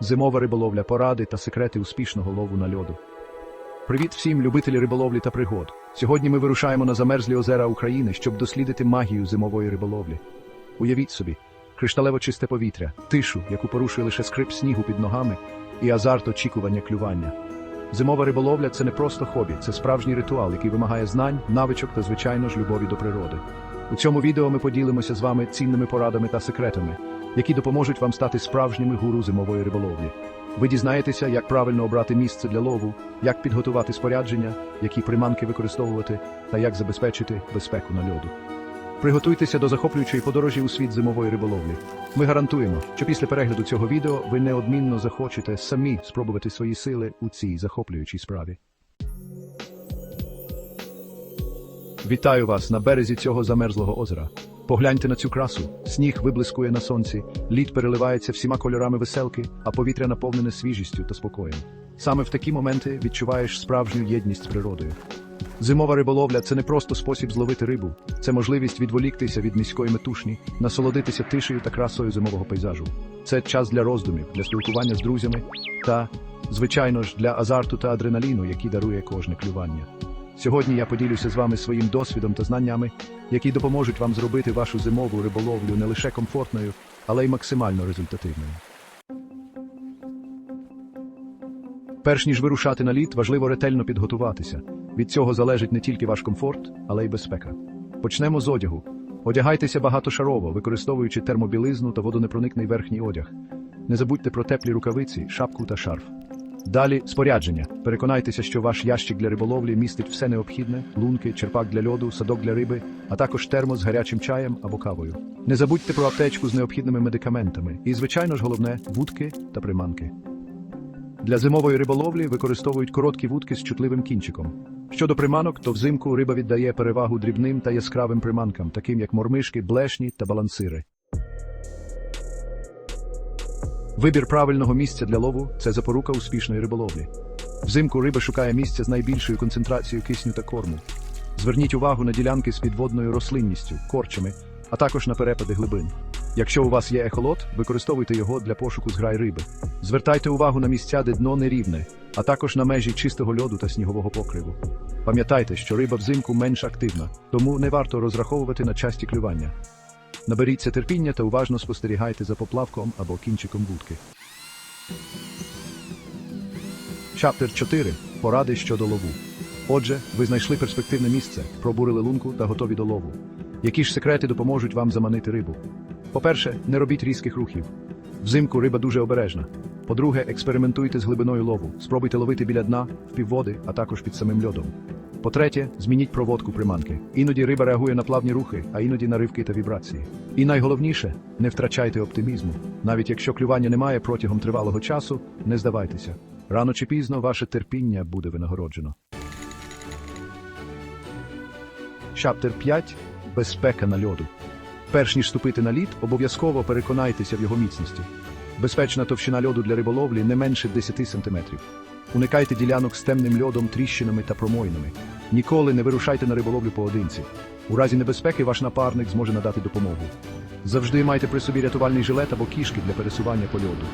Зимова риболовля, поради та секрети успішного лову на льоду. Привіт всім, любителі риболовлі та пригод. Сьогодні ми вирушаємо на замерзлі озера України, щоб дослідити магію зимової риболовлі. Уявіть собі, кришталево чисте повітря, тишу, яку порушує лише скрип снігу під ногами, і азарт очікування клювання. Зимова риболовля це не просто хобі, це справжній ритуал, який вимагає знань, навичок та, звичайно ж, любові до природи. У цьому відео ми поділимося з вами цінними порадами та секретами, які допоможуть вам стати справжніми гуру зимової риболовлі. Ви дізнаєтеся, як правильно обрати місце для лову, як підготувати спорядження, які приманки використовувати та як забезпечити безпеку на льоду. Приготуйтеся до захоплюючої подорожі у світ зимової риболовлі. Ми гарантуємо, що після перегляду цього відео ви неодмінно захочете самі спробувати свої сили у цій захоплюючій справі. Вітаю вас на березі цього замерзлого озера. Погляньте на цю красу. Сніг виблискує на сонці, лід переливається всіма кольорами веселки, а повітря наповнене свіжістю та спокоєм. Саме в такі моменти відчуваєш справжню єдність з природою. Зимова риболовля це не просто спосіб зловити рибу, це можливість відволіктися від міської метушні, насолодитися тишею та красою зимового пейзажу. Це час для роздумів, для спілкування з друзями та, звичайно ж, для азарту та адреналіну, який дарує кожне клювання. Сьогодні я поділюся з вами своїм досвідом та знаннями, які допоможуть вам зробити вашу зимову риболовлю не лише комфортною, але й максимально результативною. Перш ніж вирушати на лід, важливо ретельно підготуватися. Від цього залежить не тільки ваш комфорт, але й безпека. Почнемо з одягу. Одягайтеся багатошарово, використовуючи термобілизну та водонепроникний верхній одяг. Не забудьте про теплі рукавиці, шапку та шарф. Далі спорядження. Переконайтеся, що ваш ящик для риболовлі містить все необхідне: лунки, черпак для льоду, садок для риби, а також термос з гарячим чаєм або кавою. Не забудьте про аптечку з необхідними медикаментами і, звичайно ж, головне вудки та приманки. Для зимової риболовлі використовують короткі вудки з чутливим кінчиком. Щодо приманок, то взимку риба віддає перевагу дрібним та яскравим приманкам, таким як мормишки, блешні та балансири. Вибір правильного місця для лову це запорука успішної риболовлі. Взимку риба шукає місця з найбільшою концентрацією кисню та корму. Зверніть увагу на ділянки з підводною рослинністю, корчами, а також на перепади глибин. Якщо у вас є ехолот, використовуйте його для пошуку зграй риби. Звертайте увагу на місця, де дно нерівне, а також на межі чистого льоду та снігового покриву. Пам'ятайте, що риба взимку менш активна, тому не варто розраховувати на часті клювання. Наберіться терпіння та уважно спостерігайте за поплавком або кінчиком вудки. Чаптер 4. Поради щодо лову. Отже, ви знайшли перспективне місце, пробурили лунку та готові до лову. Які ж секрети допоможуть вам заманити рибу? По-перше, не робіть різких рухів. Взимку риба дуже обережна. По-друге, експериментуйте з глибиною лову. Спробуйте ловити біля дна, в півводи, а також під самим льодом. По-третє, змініть проводку приманки. Іноді риба реагує на плавні рухи, а іноді на ривки та вібрації. І найголовніше, не втрачайте оптимізму. Навіть якщо клювання немає протягом тривалого часу, не здавайтеся. Рано чи пізно ваше терпіння буде винагороджено. Чаптер 5. Безпека на льоду. Перш ніж ступити на лід, обов'язково переконайтеся в його міцності. Безпечна товщина льоду для риболовлі не менше 10 см. Уникайте ділянок з темним льодом, тріщинами та промоїнами. Ніколи не вирушайте на риболовлю поодинці. У разі небезпеки ваш напарник зможе надати допомогу. Завжди майте при собі рятувальний жилет або кішки для пересування по льоду.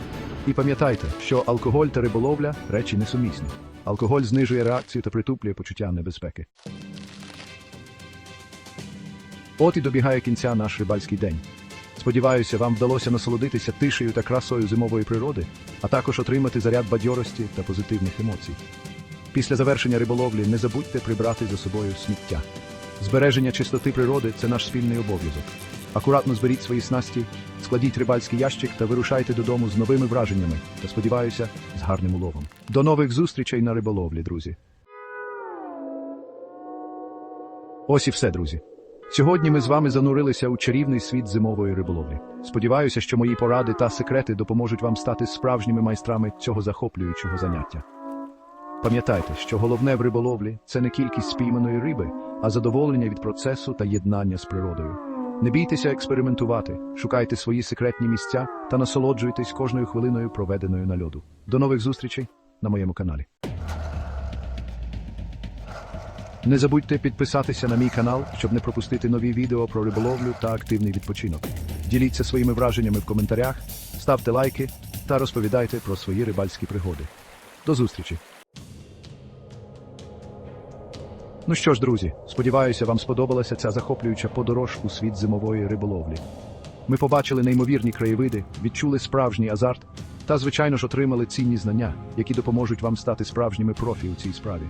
І пам'ятайте, що алкоголь та риболовля речі несумісні. Алкоголь знижує реакцію та притуплює почуття небезпеки. От і добігає кінця наш рибальський день. Сподіваюся, вам вдалося насолодитися тишею та красою зимової природи, а також отримати заряд бадьорості та позитивних емоцій. Після завершення риболовлі не забудьте прибрати за собою сміття. Збереження чистоти природи це наш спільний обов'язок. Акуратно зберіть свої снасті, складіть рибальський ящик та вирушайте додому з новими враженнями та, сподіваюся, з гарним уловом. До нових зустрічей на риболовлі, друзі. Ось і все, друзі. Сьогодні ми з вами занурилися у чарівний світ зимової риболовлі. Сподіваюся, що мої поради та секрети допоможуть вам стати справжніми майстрами цього захоплюючого заняття. Пам'ятайте, що головне в риболовлі це не кількість спійманої риби, а задоволення від процесу та єднання з природою. Не бійтеся експериментувати, шукайте свої секретні місця та насолоджуйтесь кожною хвилиною, проведеною на льоду. До нових зустрічей на моєму каналі. Не забудьте підписатися на мій канал, щоб не пропустити нові відео про риболовлю та активний відпочинок. Діліться своїми враженнями в коментарях, ставте лайки та розповідайте про свої рибальські пригоди. До зустрічі! Ну що ж, друзі, сподіваюся, вам сподобалася ця захоплююча подорож у світ зимової риболовлі. Ми побачили неймовірні краєвиди, відчули справжній азарт та, звичайно ж, отримали цінні знання, які допоможуть вам стати справжніми профі у цій справі.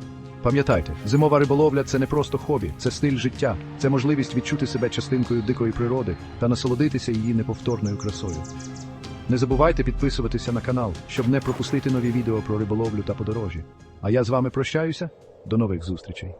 Пам'ятайте, зимова риболовля це не просто хобі, це стиль життя, це можливість відчути себе частинкою дикої природи та насолодитися її неповторною красою. Не забувайте підписуватися на канал, щоб не пропустити нові відео про риболовлю та подорожі. А я з вами прощаюся. До нових зустрічей.